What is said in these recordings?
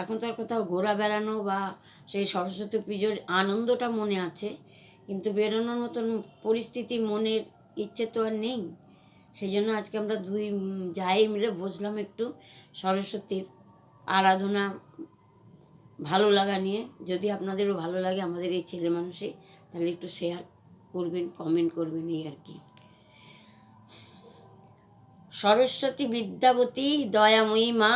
এখন তো আর কোথাও ঘোরা বেড়ানো বা সেই সরস্বতী পুজোর আনন্দটা মনে আছে, কিন্তু বেরোনোর মতন পরিস্থিতি মনের ইচ্ছে তো আর নেই। সেই জন্য আজকে আমরা দুই যাই মিলে বসলাম একটু সরস্বতীর আরাধনা ভালো লাগা নিয়ে। যদি আপনাদেরও ভালো লাগে আমাদের এই ছেলে মানুষে, তাহলে একটু শেয়ার করবেন কমেন্ট করবেন এই আর কি। সরস্বতী বিদ্যাবতী, দয়াময়ী মা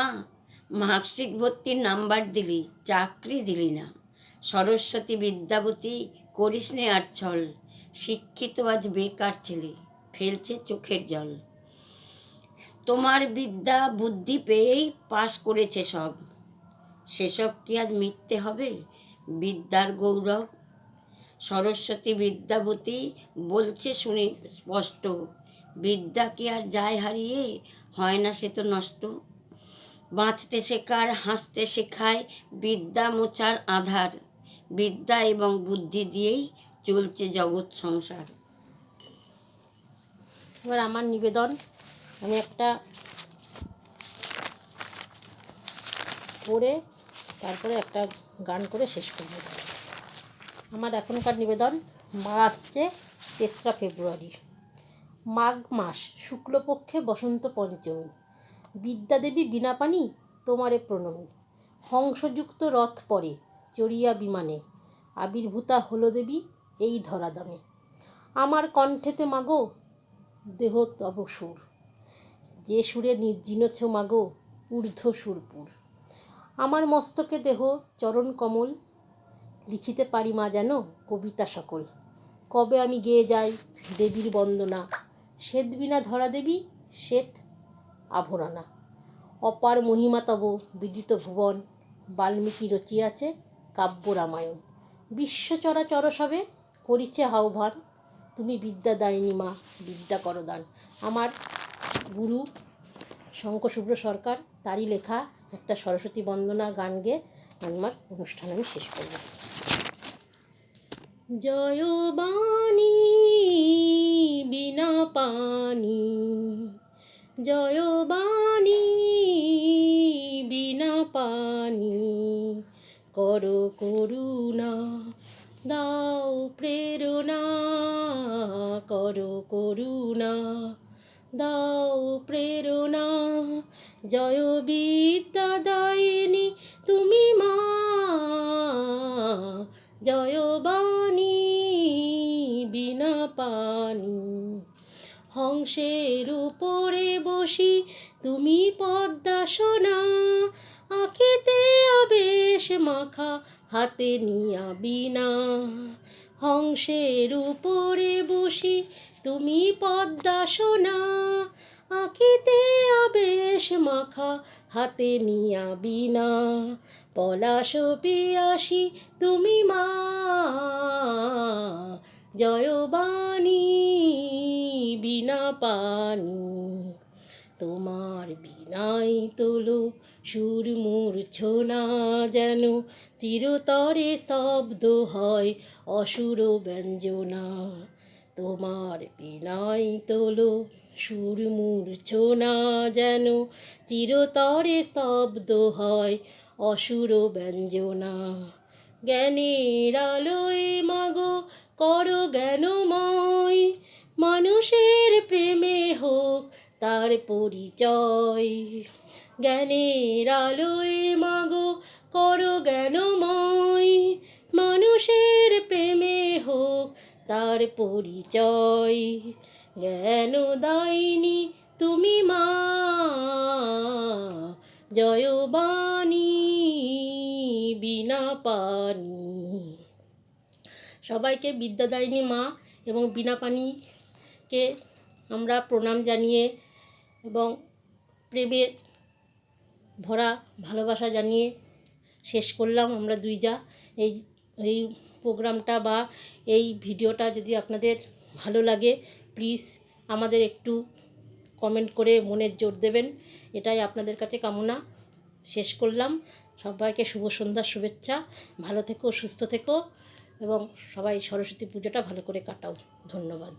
মার্কশিট ভর্তির নাম্বার দিলি, চাকরি দিলি না। সরস্বতী বিদ্যাবতী, করিস নে আর ছল শিক্ষিত আজ বেকার ছেলে, ফেলছে চোখের জল। তোমার বিদ্যা বুদ্ধি পেয়েই পাশ করেছে সব। সেসব কি আজ মিথ্যে হবে? বিদ্যার গৌরব? সরস্বতী বিদ্যাবতী বলছে শুনি স্পষ্ট, বিদ্যা কি আর যায় হারিয়ে? হয় না সে তো নষ্ট। বাঁচতে শেখার, হাসতে শেখায়, বিদ্যা মোচার আধার। বিদ্যা এবং বুদ্ধি দিয়েই চলছে জগৎ সংসার। এবার আমার নিবেদন, আমি একটা করে তারপরে একটা গান করে শেষ করব। আমার এখনকার নিবেদন, মা আসছে তেসরা ফেব্রুয়ারি। মাঘ মাস, শুক্লপক্ষে বসন্ত পঞ্চমী। বিদ্যাদেবী বিনা পানি তোমারে প্রণমী। হংসযুক্ত রথ পরে চড়িয়া বিমানে, আবির্ভূতা হলো দেবী এই ধরাধামে। আমার কণ্ঠেতে মাগো, দেহ তব সুর। যে সুরে নির্জিনছ মাগো, ঊর্ধ্ব সুরপুর। আমার মস্তকে দেহ চরণ কমল, লিখিতে পারি মা যেন কবিতা সকল। কবে আমি গেয়ে যাই দেবীর বন্দনা? শ্বেত বিনা ধরা দেবী শ্বেত আভরণা। অপার মহিমা তব বিদিত ভুবন বাল্মীকি রচিয়াছে কাব্য রামায়ণ। বিশ্ব চরাচর সবে করিছে আহ্বান তুমি বিদ্যা দায়নি মা, বিদ্যা করদান। আমার গুরু শঙ্কশুভ্র সরকার, তারই লেখা একটা সরস্বতী বন্দনা গান গেয়ে আমার অনুষ্ঠান আমি শেষ করব। জয় বাণী, বিনা পানি জয় পানি। কর করুণা, দাও প্রেরণা। কর করুণা, দাও প্রেরণা। জয় বিদ্যা দায়িনী, তুমি মা। জয় বাণী, বিনা পানি। হংসের উপরে বসি, তুমি পদ্মাসনা আঁখিতে আবেশ মাখা হাতে নিয়া বিনা। হংসের উপরে বসি তুমি পদ্মা পদ্মাসনা আঁখিতে আবেশ মাখা হাতে নিয়া বিনা। পলাশ পিয়াসি তুমি মা। জয়বাণী বিনা পানি। তোমার বিনাই তোলো সুর মূর্ছনা যেন চিরতরে শব্দ হয় অসুর ব্যঞ্জনা। তোমার বিনাই তোলো, সুর মূর্ছনা যেন চিরতরে শব্দ হয় অসুর ব্যঞ্জনা। জ্ঞানের আলোয় মাগো, করো জ্ঞানময়। মানুষের প্রেমে হোক তার পরিচয়। জ্ঞানের আলোয় মাগো করো জ্ঞানময়। মানুষের প্রেমে হোক তার পরিচয়। জ্ঞান দায়নি তুমি মা, জয়বাণী বিনা পানি। সবাইকে বিদ্যাদায়িনী মা এবং বিনা পানিকে আমরা প্রণাম জানিয়ে এবং প্রেমে ভরা ভালোবাসা জানিয়ে শেষ করলাম আমরা দুই যা। এই এই প্রোগ্রামটা বা এই ভিডিওটা যদি আপনাদের ভালো লাগে প্লিজ আমাদের একটু কমেন্ট করে মনের জোর দেবেন। এটাই আপনাদের কাছে কামনা। শেষ করলাম। সবাইকে শুভ সন্ধ্যার শুভেচ্ছা। ভালো থেকো, সুস্থ থেকো। এবং সবাই সরস্বতী পুজোটা ভালো করে কাটাও। ধন্যবাদ।